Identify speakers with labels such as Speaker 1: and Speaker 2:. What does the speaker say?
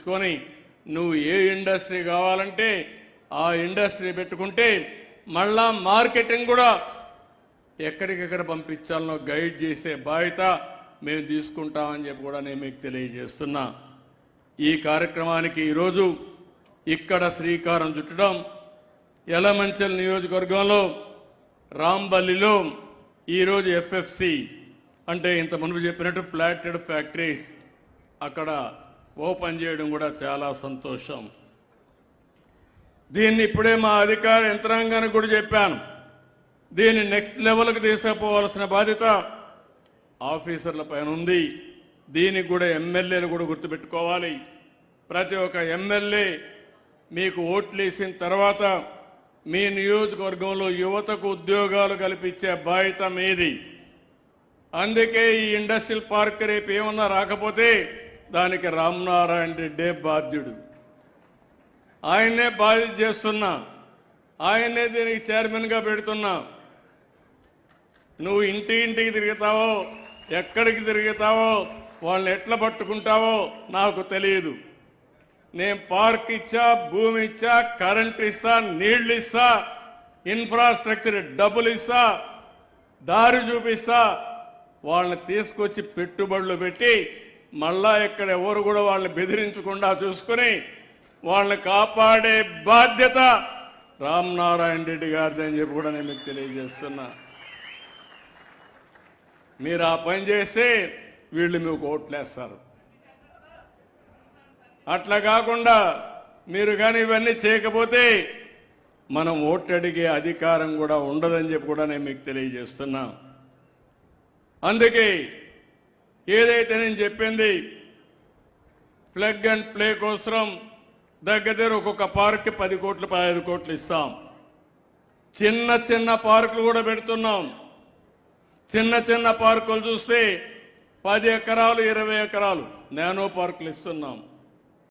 Speaker 1: ఇప్పించుకొని నువ్వు ఏ ఇండస్ట్రీ కావాలంటే ఆ ఇండస్ట్రీ పెట్టుకుంటే మళ్ళా మార్కెటింగ్ కూడా ఎక్కడికెక్కడ పంపించాలనో గైడ్ చేసే బాధ్యత మేము తీసుకుంటామని చెప్పి కూడా నేను మీకు తెలియజేస్తున్నా. ఈ కార్యక్రమానికి ఈరోజు ఇక్కడ శ్రీకారం చుట్టడం ఎలమంచల్ నియోజకవర్గంలో రాంబల్లిలో ఈరోజు ఎఫ్ఎఫ్సి అంటే ఇంత మునుపు చెప్పినట్టు ఫ్లాటెడ్ ఫ్యాక్టరీస్ అక్కడ ఓపెన్ చేయడం కూడా చాలా సంతోషం. దీన్ని ఇప్పుడే మా అధికార యంత్రాంగానికి కూడా చెప్పాను. దీన్ని నెక్స్ట్ లెవెల్కి తీసుకుపోవాల్సిన బాధ్యత ఆఫీసర్ల పైన ఉంది. దీనికి కూడా ఎమ్మెల్యేలు కూడా గుర్తుపెట్టుకోవాలి. ప్రతి ఒక్క ఎమ్మెల్యే మీకు ఓట్లు వేసిన తర్వాత మీ నియోజకవర్గంలో యువతకు ఉద్యోగాలు కల్పించే బాధ్యత మీది. అందుకే ఈ ఇండస్ట్రియల్ పార్క్ రేపు ఏమన్నా రాకపోతే దానికి రామనారాయణ రెడ్డే బాధ్యుడు. ఆయన్నే బాధ్యత చేస్తున్నా. ఆయన్నే దీనికి చైర్మన్గా పెడుతున్నా. నువ్వు ఇంటి ఇంటికి తిరుగుతావో ఎక్కడికి తిరుగుతావో వాళ్ళని ఎట్లా పట్టుకుంటావో నాకు తెలియదు. నేను పార్క్ ఇచ్చా భూమి ఇచ్చా కరెంట్ ఇస్తా నీళ్ళు ఇస్తా ఇన్ఫ్రాస్ట్రక్చర్ డబ్బులు ఇస్తా దారి చూపిస్తా వాళ్ళని తీసుకొచ్చి పెట్టుబడులు పెట్టి మళ్ళా ఇక్కడ ఎవరు కూడా వాళ్ళని బెదిరించకుండా చూసుకుని వాళ్ళని కాపాడే బాధ్యత రామనారాయణ రెడ్డి గారిది అని చెప్పి కూడా నేను మీకు తెలియజేస్తున్నా. మీరు ఆ పని చేస్తే వీళ్ళు మీకు ఓట్లేస్తారు. అట్లా కాకుండా మీరు కానీ ఇవన్నీ చేయకపోతే మనం ఓట్లు అడిగే అధికారం కూడా ఉండదని చెప్పి కూడా నేను మీకు తెలియజేస్తున్నా. అందుకే ఏదైతే నేను చెప్పింది ప్లగ్ అండ్ ప్లే కోసం దగ్గర దగ్గర ఒక్కొక్క పార్క్కి పది కోట్లు పదహైదు కోట్లు ఇస్తాం. చిన్న చిన్న పార్కులు కూడా పెడుతున్నాం. చిన్న చిన్న పార్కులు చూస్తే పది ఎకరాలు ఇరవై ఎకరాలు నానో పార్కులు ఇస్తున్నాం.